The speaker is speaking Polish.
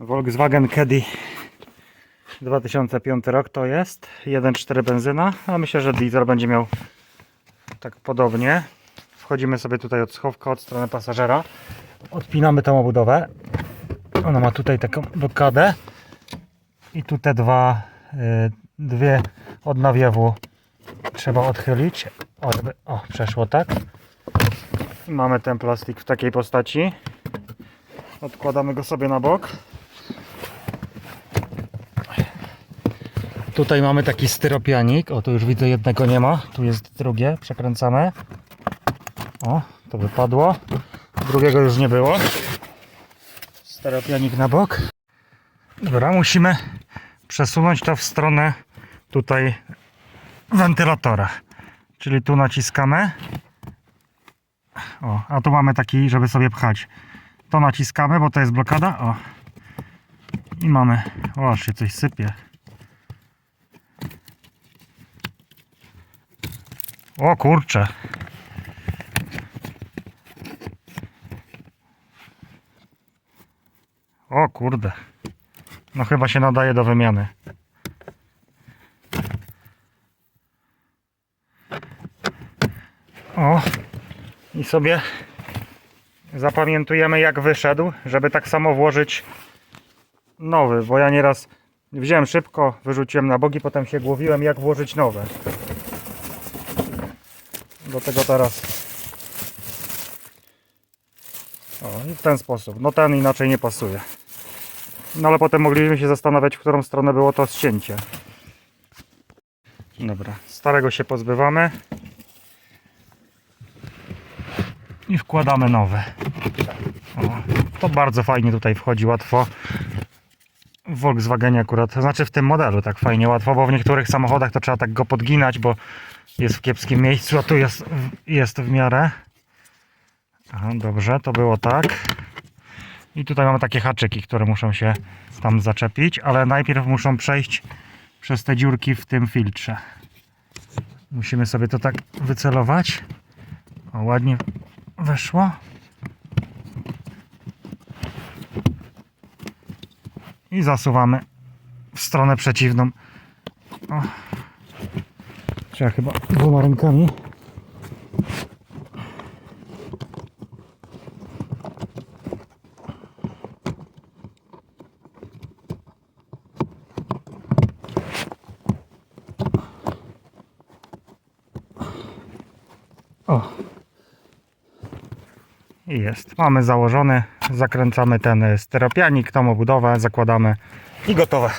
Volkswagen Caddy 2005 rok to jest 1.4 benzyna, a myślę, że diesel będzie miał tak podobnie. Wchodzimy sobie tutaj od schowka, od strony pasażera. Odpinamy tą obudowę. Ona ma tutaj taką blokadę. I tu te dwa, y, dwie od nawiewu trzeba odchylić. O, o, przeszło tak. I mamy ten plastik w takiej postaci. Odkładamy go sobie na bok. Tutaj mamy taki styropianik. O, tu już widzę jednego nie ma. Tu jest drugie. Przekręcamy. O, to wypadło. Drugiego już nie było. Styropianik na bok. Dobra, musimy przesunąć to w stronę tutaj wentylatora. Czyli tu naciskamy. O, a tu mamy taki, żeby sobie pchać. To naciskamy, bo to jest blokada. O. I mamy. O, aż się coś sypie. O kurcze. O kurde. No chyba się nadaje do wymiany. O. I sobie zapamiętujemy jak wyszedł, żeby tak samo włożyć nowy, bo ja nieraz wziąłem szybko, wyrzuciłem na bogi, potem się głowiłem jak włożyć nowe. Do tego teraz o, i w ten sposób. No ten inaczej nie pasuje. No ale potem mogliśmy się zastanawiać, w którą stronę było to ścięcie. Dobra, starego się pozbywamy. I wkładamy nowe. O, to bardzo fajnie tutaj wchodzi, łatwo. W Volkswagenie akurat, to znaczy w tym modelu tak fajnie, łatwo, bo w niektórych samochodach to trzeba tak go podginać, bo jest w kiepskim miejscu, a tu jest, jest w miarę. Aha, dobrze, to było tak. I tutaj mamy takie haczyki, które muszą się tam zaczepić, ale najpierw muszą przejść przez te dziurki w tym filtrze. Musimy sobie to tak wycelować. O, ładnie weszło. I zasuwamy w stronę przeciwną. O. Trzeba chyba dwoma rękami. O. I jest. Mamy założony. Zakręcamy ten styropianik, tą obudowę, zakładamy i gotowe.